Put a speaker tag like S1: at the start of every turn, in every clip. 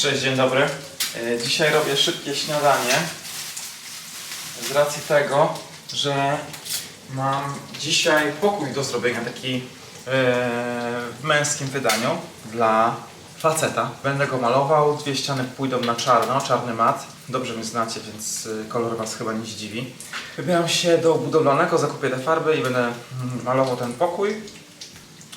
S1: Cześć, dzień dobry. E, Dzisiaj robię szybkie śniadanie. Z racji tego, że mam dzisiaj pokój do zrobienia, taki e, w męskim wydaniu dla faceta. Będę go malował, dwie ściany pójdą na czarno, czarny mat. Dobrze mnie znacie, więc e, kolor Was chyba nie zdziwi. Wybieram się do budowlanego, zakupię te farby i będę mm, malował ten pokój.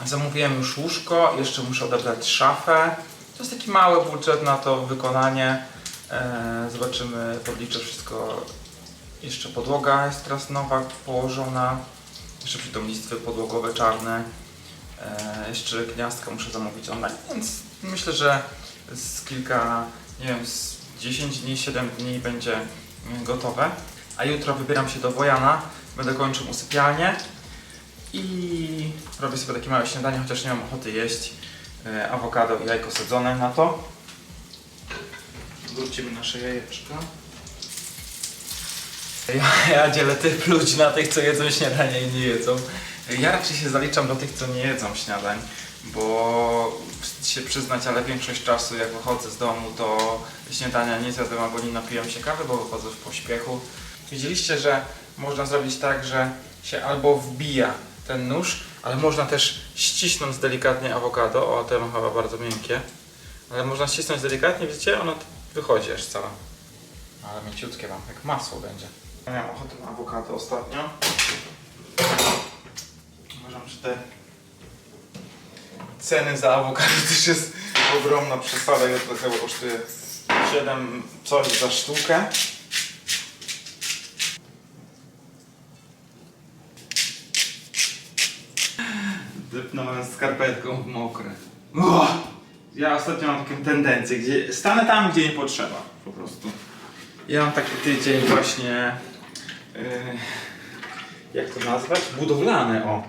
S1: Zamówiłem już łóżko, jeszcze muszę odebrać szafę. To jest taki mały budżet na to wykonanie. E, zobaczymy, podliczę wszystko. Jeszcze podłoga jest teraz nowa, położona. Jeszcze przydomnictwy podłogowe czarne. E, jeszcze gniazdka muszę zamówić online, więc myślę, że z kilka, nie wiem, z 10 dni, 7 dni będzie gotowe. A jutro wybieram się do Wojana, będę kończył usypialnię i robię sobie takie małe śniadanie, chociaż nie mam ochoty jeść. E, awokado i jajko sadzone na to. Wrócimy nasze jajeczka. Ja, ja dzielę tych ludzi na tych, co jedzą śniadanie i nie jedzą. Ja raczej się zaliczam do tych, co nie jedzą śniadań, bo się przyznać, ale większość czasu jak wychodzę z domu, to śniadania nie zjadłem albo nie napiłem się kawy, bo wychodzę w pośpiechu. Widzieliście, że można zrobić tak, że się albo wbija ten nóż, ale można też ścisnąć delikatnie awokado. O, te mam chyba bardzo miękkie. Ale można ścisnąć delikatnie, widzicie? Ono wychodzi aż całe. Ale mięciutkie mam, jak masło będzie. Ja miałem ochotę na awokado ostatnio. Uważam, że te ceny za awokado też jest ogromna przesada. Ja to chyba kosztuje 7 coś za sztukę. Dypnąłem skarpetką w mokre. Uch! Ja ostatnio mam taką tendencję, gdzie stanę tam, gdzie nie potrzeba, po prostu. Ja mam taki tydzień właśnie, yy, jak to nazwać? Budowlany, o.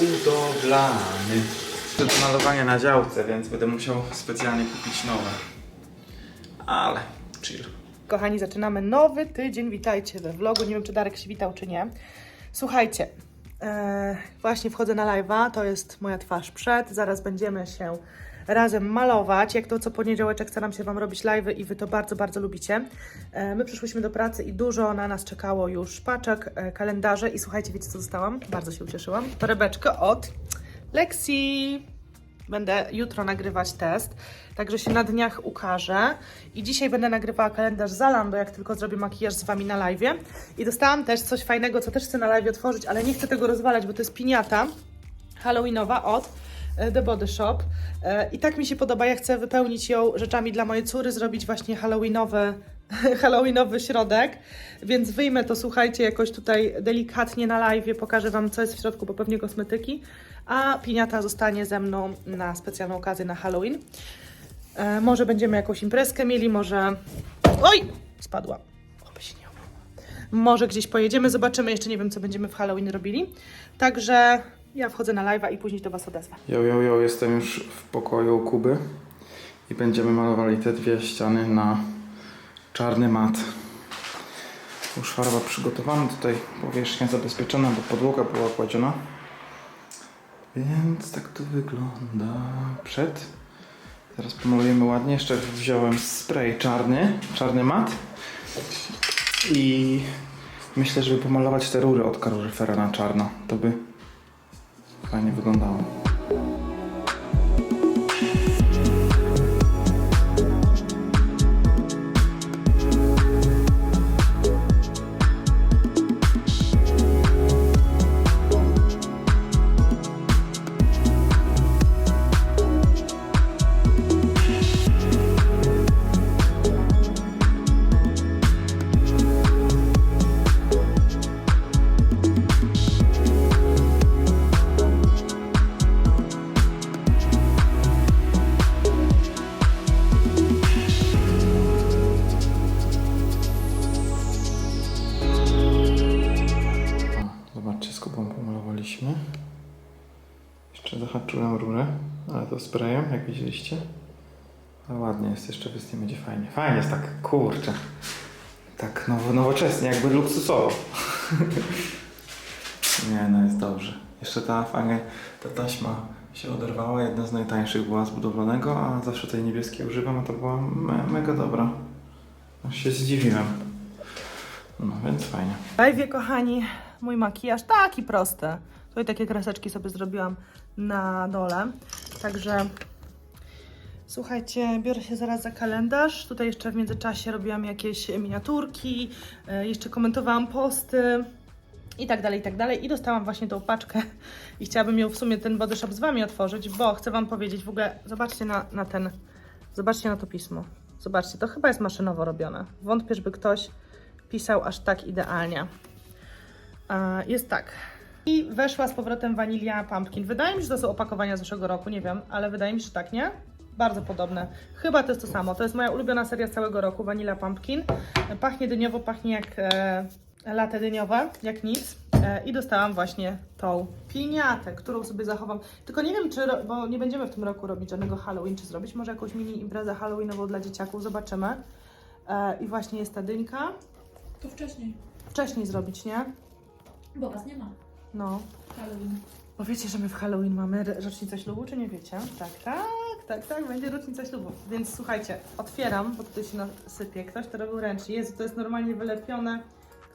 S1: Budowlany. To do malowania na działce, więc będę musiał specjalnie kupić nowe. Ale chill.
S2: Kochani, zaczynamy nowy tydzień. Witajcie we vlogu. Nie wiem, czy Darek się witał, czy nie. Słuchajcie, e, właśnie wchodzę na live'a. To jest moja twarz przed. Zaraz będziemy się razem malować. Jak to co poniedziałek staram się Wam robić live'y i Wy to bardzo, bardzo lubicie. E, my przyszłyśmy do pracy i dużo na nas czekało już paczek, e, kalendarze i słuchajcie, wiecie co dostałam? Bardzo się ucieszyłam. Torebeczkę od Lexi. Będę jutro nagrywać test, także się na dniach ukaże. I dzisiaj będę nagrywała kalendarz Zalando, jak tylko zrobię makijaż z Wami na live. I dostałam też coś fajnego, co też chcę na live otworzyć, ale nie chcę tego rozwalać, bo to jest piniata halloweenowa od e, The Body Shop. E, I tak mi się podoba, ja chcę wypełnić ją rzeczami dla mojej córy, zrobić właśnie halloweenowy, halloweenowy środek, więc wyjmę to, słuchajcie, jakoś tutaj delikatnie na live, pokażę Wam, co jest w środku, bo pewnie kosmetyki, a piniata zostanie ze mną na specjalną okazję na Halloween. E, może będziemy jakąś imprezkę mieli, może... Oj! Spadła. Oby się nie obrała. Może gdzieś pojedziemy, zobaczymy, jeszcze nie wiem, co będziemy w Halloween robili. Także ja wchodzę na live'a i później do Was odezwę.
S1: Jo, jo, jo, jestem już w pokoju Kuby i będziemy malowali te dwie ściany na czarny mat. Już farba przygotowana, tutaj powierzchnia zabezpieczona, bo podłoga była kładziona. Więc tak to wygląda przed. Teraz pomalujemy ładnie. Jeszcze wziąłem spray czarny, czarny mat. I myślę, żeby pomalować te rury od kaloryfera na czarno. To by fajnie wyglądało. Sprayem, jak widzieliście. Ale ładnie jest, jeszcze wyschnie, będzie fajnie. Fajnie jest tak, kurczę. Tak nowo, nowocześnie, jakby luksusowo. Nie, no jest dobrze. Jeszcze ta fajnie, ta taśma się oderwała. Jedna z najtańszych była z budowlanego, a zawsze tej niebieskiej używam, a to była me mega dobra. Aż się zdziwiłem. No więc fajnie.
S2: Live, kochani, mój makijaż taki prosty. Tutaj takie kreseczki sobie zrobiłam na dole. Także słuchajcie, biorę się zaraz za kalendarz. Tutaj jeszcze w międzyczasie robiłam jakieś miniaturki, e, jeszcze komentowałam posty i tak dalej, i tak dalej. I dostałam właśnie tą paczkę i chciałabym ją w sumie ten body shop z Wami otworzyć, bo chcę Wam powiedzieć w ogóle, zobaczcie na, na ten, zobaczcie na to pismo. Zobaczcie, to chyba jest maszynowo robione. Wątpię, żeby ktoś pisał aż tak idealnie. E, Jest tak. I weszła z powrotem Vanilla Pumpkin. Wydaje mi się, że to są opakowania z zeszłego roku, nie wiem, ale wydaje mi się, że tak, nie? Bardzo podobne. Chyba to jest to samo. To jest moja ulubiona seria z całego roku, Vanilla Pumpkin. Pachnie dyniowo, pachnie jak e, latte dyniowe, jak nic. E, I dostałam właśnie tą piniatę, którą sobie zachowam. Tylko nie wiem, czy, bo nie będziemy w tym roku robić żadnego Halloween, czy zrobić może jakąś mini imprezę Halloweenową dla dzieciaków, zobaczymy. E, I właśnie jest ta dynka.
S3: To wcześniej,
S2: Wcześniej zrobić, nie?
S3: bo was nie ma.
S2: No.
S3: Halloween.
S2: Bo wiecie, że my w Halloween mamy ro- rocznicę ślubu, czy nie wiecie? Tak, tak, tak, tak, będzie rocznica ślubu. Więc słuchajcie, otwieram, bo tutaj się nasypie. Ktoś to robił ręcznie. Jezu, to jest normalnie wylepione.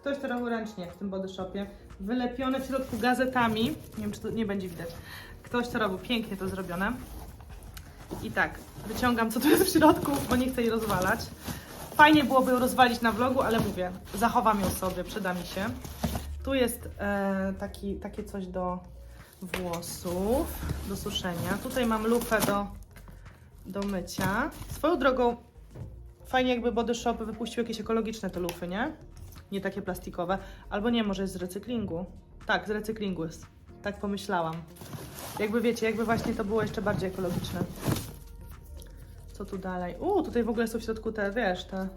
S2: Ktoś to robił ręcznie w tym body shopie. Wylepione w środku gazetami. Nie wiem, czy to nie będzie widać. Ktoś to robił, pięknie to zrobione. I tak, wyciągam co tu jest w środku, bo nie chcę jej rozwalać. Fajnie byłoby ją rozwalić na vlogu, ale mówię, zachowam ją sobie, przyda mi się. Tu jest e, taki, takie coś do włosów, do suszenia. Tutaj mam lufę do, do mycia. Swoją drogą, fajnie jakby Body Shop wypuścił jakieś ekologiczne te lufy, nie? Nie takie plastikowe. Albo nie, może jest z recyklingu. Tak, z recyklingu jest. Tak pomyślałam. Jakby wiecie, jakby właśnie to było jeszcze bardziej ekologiczne. Co tu dalej? U, tutaj w ogóle są w środku te, wiesz, te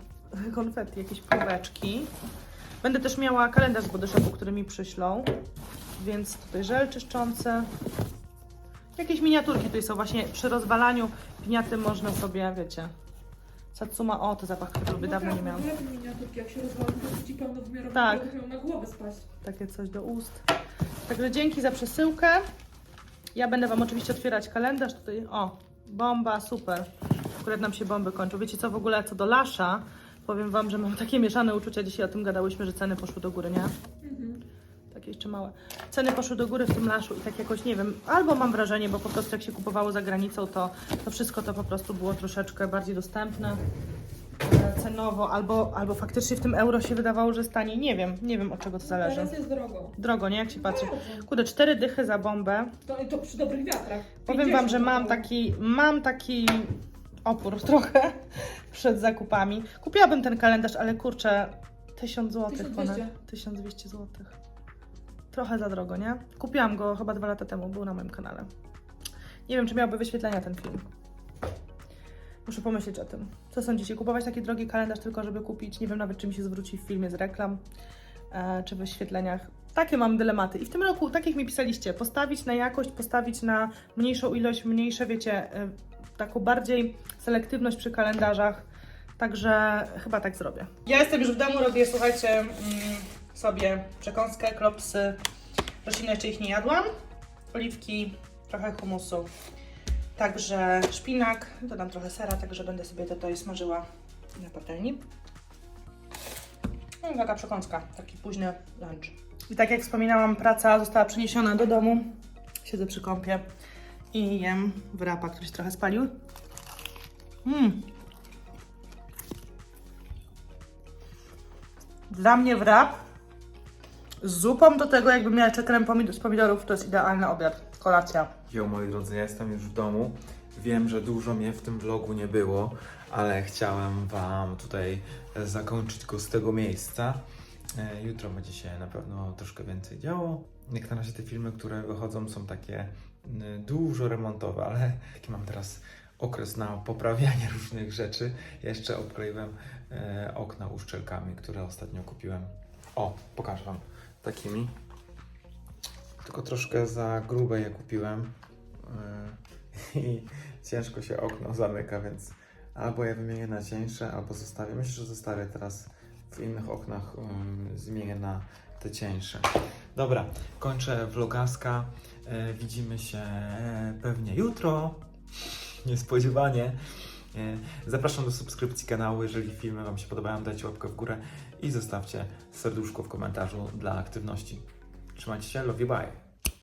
S2: konfetti, jakieś próbeczki. Będę też miała kalendarz z Body Shopu, który mi przyślą. Więc tutaj żel czyszczący. Jakieś miniaturki tutaj są właśnie przy rozwalaniu piniaty można sobie, wiecie. Satsuma, o, to zapach, który lubię, dawno nie miałam.
S3: Miniaturki, jak się rozwala, to ci pełnowymiarowe
S2: Tak.
S3: tak. na głowę spaść.
S2: Takie coś do ust. Także dzięki za przesyłkę. Ja będę Wam oczywiście otwierać kalendarz. Tutaj, o, bomba, super. Akurat nam się bomby kończą. Wiecie co, w ogóle co do Lasza, powiem Wam, że mam takie mieszane uczucia. Dzisiaj o tym gadałyśmy, że ceny poszły do góry, nie?
S3: Mhm.
S2: Takie jeszcze małe. Ceny poszły do góry w tym laszu i tak jakoś nie wiem, albo mam wrażenie, bo po prostu jak się kupowało za granicą, to, to wszystko to po prostu było troszeczkę bardziej dostępne e, cenowo, albo, albo faktycznie w tym euro się wydawało, że stanie. Nie wiem, nie wiem od czego to zależy.
S3: Teraz jest drogo.
S2: Drogo, nie? Jak się patrzy. Kurde, cztery dychy za bombę.
S3: To, to przy dobrych wiatrach.
S2: Powiem Wam,
S3: 50
S2: że mam taki, mam taki opór trochę przed zakupami. Kupiłabym ten kalendarz, ale kurczę, 1000 zł
S3: 1200.
S2: ponad. 1200 zł. Trochę za drogo, nie? Kupiłam go chyba dwa lata temu, był na moim kanale. Nie wiem, czy miałby wyświetlenia ten film. Muszę pomyśleć o tym. Co sądzicie? Kupować taki drogi kalendarz tylko, żeby kupić? Nie wiem nawet, czy mi się zwróci w filmie z reklam, e, czy w wyświetleniach. Takie mam dylematy. I w tym roku, tak jak mi pisaliście, postawić na jakość, postawić na mniejszą ilość, mniejsze, wiecie, e, taką bardziej selektywność przy kalendarzach. Także chyba tak zrobię. Ja jestem już w domu, robię, słuchajcie, mm, sobie przekąskę, klopsy. Rośliny jeszcze ich nie jadłam. Oliwki, trochę humusu. Także szpinak, dodam trochę sera, także będę sobie to tutaj smażyła na patelni. No i taka przekąska, taki późny lunch. I tak jak wspominałam, praca została przeniesiona do domu. Siedzę przy kąpie i jem wrapa, który się trochę spalił. Mmm. Dla mnie wrap z zupą do tego, jakbym miała krem z pomidorów, to jest idealny obiad, kolacja.
S1: Jo, moi drodzy, ja jestem już w domu. Wiem, że dużo mnie w tym vlogu nie było, ale chciałem Wam tutaj zakończyć go z tego miejsca. E, Jutro będzie się na pewno troszkę więcej działo. Jak na razie te filmy, które wychodzą są takie dużo remontowe, ale taki mam teraz okres na poprawianie różnych rzeczy. Jeszcze obkleiłem e, okna uszczelkami, które ostatnio kupiłem. O, pokażę Wam takimi. Tylko troszkę za grube je kupiłem yy, i ciężko się okno zamyka, więc albo je wymienię na cieńsze, albo zostawię. Myślę, że zostawię teraz w innych oknach zmienię na te cieńsze. Dobra, kończę vlogaska. E, widzimy się pewnie jutro. Niespodziewanie. E, Zapraszam do subskrypcji kanału. Jeżeli filmy Wam się podobają, dajcie łapkę w górę i zostawcie serduszko w komentarzu dla aktywności. Trzymajcie się, love you, bye.